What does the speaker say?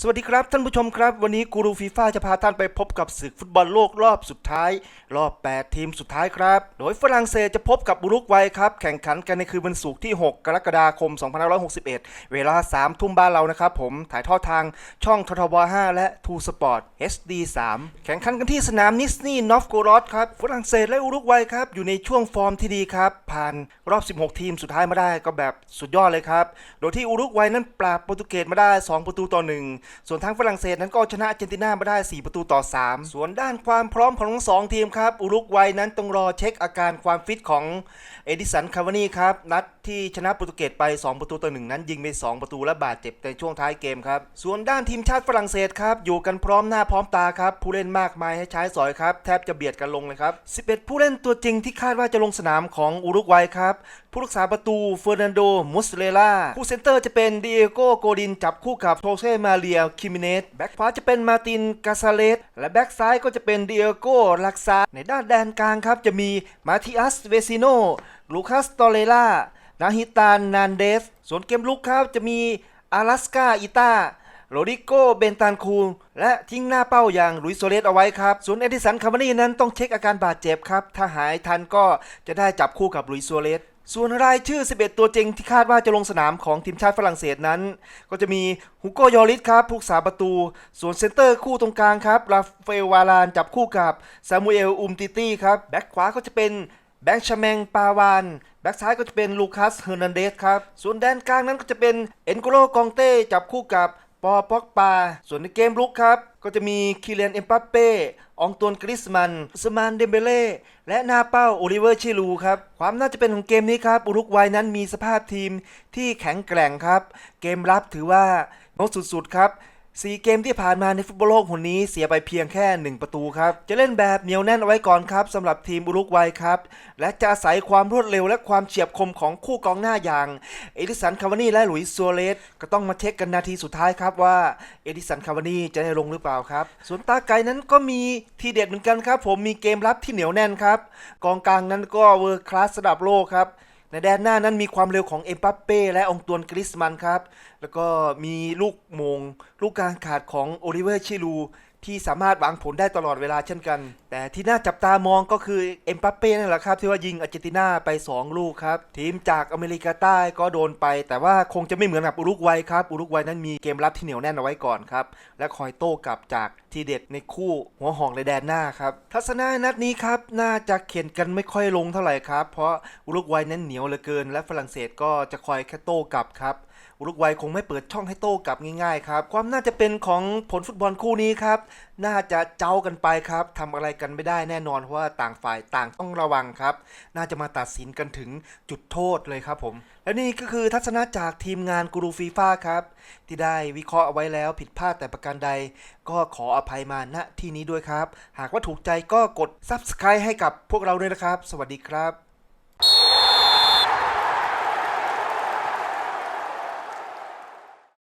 สวัสดีครับท่านผู้ชมครับ วันนี้กูรูฟีฟ่าจะพาท่านไปพบกับศึกฟุตบอลโลกรอบสุดท้าย รอบ 8 ทีมสุดท้ายครับ โดยฝรั่งเศสจะพบกับอุรุกวัยครับ แข่งขันกันในคืนวันศุกร์ที่ 6 กรกฎาคม 2561 เวลา 3 ทุ่มบ้านเรานะครับผมถ่ายทอดทางช่องททบ 5 และทูสปอร์ต HD 3 แข่งขันกันที่สนามนิสนีนอฟโกรอดครับฝรั่งเศสและอุรุกวัยครับอยู่ในช่วงฟอร์มที่ดีครับผ่านรอบ 16 ทีมสุดท้ายมาได้ก็แบบสุดยอดเลยครับโดยที่อุรุกวัยนั้นปราบโปรตุเกสมาได้ 2 ประตูต่อ 1ส่วนทางฝรั่งเศสนั้นก็ชนะอาร์เจนตินามาได้ 4 ประตูต่อ 3 ส่วนด้านความพร้อมของทั้งสองทีมครับ อุรุกวัยนั้นต้องรอเช็คอาการความฟิตของเอดิสันคาวานีครับ นัดที่ชนะโปรตุเกสไป 2 ประตูต่อ 1 นั้นยิงไป 2 ประตูและบาดเจ็บในช่วงท้ายเกมครับ ส่วนด้านทีมชาติฝรั่งเศสครับ อยู่กันพร้อมหน้าพร้อมตาครับ ผู้เล่นมากมายให้ใช้สอยครับ แทบจะเบียดกันลงเลยครับ 11 ผู้เล่นตัวจริงที่คาดว่าจะลงสนามของอุรุกวัยครับผู้รักษาประตูเฟอร์นันโดมุสเลล่าผู้เซนเตอร์จะเป็นดิเอโกโกดินจับคู่กับโทเซมาเรียคิมิเนสแบ็กขวาจะเป็นมาตินกาซาเลสและแบ็กซ้ายก็จะเป็นดิเอโกลักซาในด้านแดนกลางครับจะมีมาติอัสเวซิโนลูคัสตอเรล่านาฮิตานนานเดส ส่วนเกมลุกครับจะมีอาลัสกาอิตาโรดิโกเบนตานคูลและทิ้งหน้าเป้าอย่างลุยโซเลสเอาไว้ครับ ส่วนเอดิสันคาร์มานีนั้นต้องเช็คอาการบาดเจ็บครับ ถ้าหายทันก็จะได้จับคู่กับลุยโซเลส ส่วนรายชื่อ 11 ตัวจริงที่คาดว่าจะลงสนามของทีมชาติฝรั่งเศสนั้น ก็จะมีฮุโกยอริสครับผู้รักษาประตู ส่วนเซนเตอร์คู่ตรงกลางครับราฟเอลวารานจับคู่กับซามูเอลอุมติตี้ครับแบ็คขวาก็จะเป็นแบงค์ชแมงปาวาน แบ็กซ้ายก็จะเป็นลูคัสเฮอร์นันเดสครับ ส่วนแดนกลางนั้นก็จะเป็นเอ็นโกโลกองเต้จับคู่กับ ปอป็อกปา ส่วนในเกมลุกครับ ก็จะมีคิเลนเอ็มปัปเป้อองตวนกริสมันสมานเดมเบเล่ และหน้าเป้าโอลิเวอร์ชิลูครับ ความน่าจะเป็นของเกมนี้ครับอุรุกวัยนั้นมีสภาพทีมที่แข็งแกร่งครับ เกมรับถือว่าโนสุดๆครับ สี่เกมที่ผ่านมาในฟุตบอลโลกคนนี้เสียไปเพียงแค่ 1 ประตูครับ จะเล่นแบบเหนียวแน่นเอาไว้ก่อนครับสำหรับทีมอุรุกวัยครับ และจะอาศัยความรวดเร็วและความเฉียบคมของคู่กองหน้าอย่าง เอดิสันคาวานี่และหลุยส์ซัวเรสก็ต้องมาเช็คกันนาทีสุดท้ายครับว่า เอดิสันคาวานี่จะได้ลงหรือเปล่าครับ ส่วนตาไกนั้นก็มีทีเด็ดเหมือนกันครับ ผมมีเกมรับที่เหนียวแน่นครับกองกลางนั้นก็เวอร์คลาสระดับโลกครับ ในแดนหน้านั้นมีความเร็วของเอ็มปัปเป้และองตวนกริสมันครับ แล้วก็มีลูกมง ลูกการขาดของโอลิเวอร์ชิลู ที่สามารถวางผลได้ตลอดเวลาเช่นกัน แต่ที่น่าจับตามองก็คือเอ็มปัปเป้นั่นแหละครับ ที่ว่ายิงอาร์เจนตินาไป 2 ลูกครับ ทีมจากอเมริกาใต้ก็โดนไป แต่ว่าคงจะไม่เหมือนกับอุรุกวัยครับ อุรุกวัยนั้นมีเกมรับที่เหนียวแน่นเอาไว้ก่อนครับ และคอยโต้กลับจากทีเด็ดในคู่หัวหอกในแดนหน้าครับ ทัศนะนัดนี้ครับน่าจะเข็นกันไม่ค่อยลงเท่าไหร่ครับ เพราะอุรุกวัยนั้นเหนียวเหลือเกิน และฝรั่งเศสก็จะคอยแค่โต้กลับครับ อุรุกวัยคงไม่เปิดช่องให้โต้กลับง่ายๆครับ ความน่าจะเป็นของผลฟุตบอลคู่นี้ครับ น่าจะเจ้ากันไปครับทำอะไรกันไม่ได้แน่นอนเพราะว่าต่างฝ่ายต่างต้องระวังครับ น่าจะมาตัดสินกันถึงจุดโทษเลยครับผม และนี่ก็คือทัศนะจากทีมงานกูรูฟีฟ่าครับ ที่ได้วิเคราะห์เอาไว้แล้วผิดพลาดแต่ประการใด ก็ขออภัยมาณที่นี้ด้วยครับ หากว่าถูกใจก็กด Subscribe ให้กับพวกเราด้วยนะครับ สวัสดีครับ